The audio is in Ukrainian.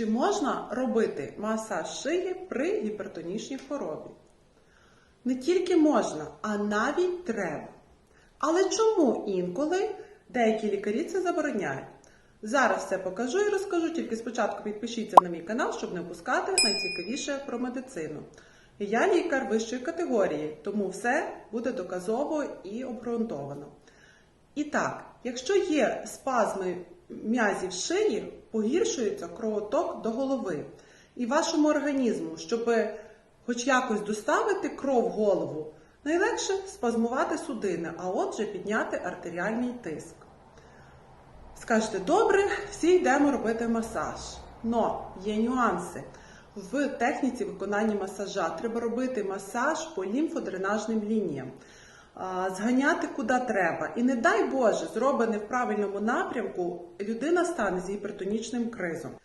Чи можна робити масаж шиї при гіпертонічній хворобі? Не тільки можна, а навіть треба. Але чому інколи деякі лікарі це забороняють? Зараз все покажу і розкажу, тільки спочатку підпишіться на мій канал, щоб не опускати найцікавіше про медицину. Я лікар вищої категорії, тому все буде доказово і обґрунтовано. І так, якщо є спазми м'язів шиї, погіршується кровоток до голови. І вашому організму, щоб хоч якось доставити кров в голову, найлегше спазмувати судини, а отже підняти артеріальний тиск. Скажете, добре, всі йдемо робити масаж. Но є нюанси. В техніці виконання масажа треба робити масаж по лімфодренажним лініям, зганяти куди треба. І не дай Боже, зроблений в правильному напрямку, людина стане з гіпертонічним кризом.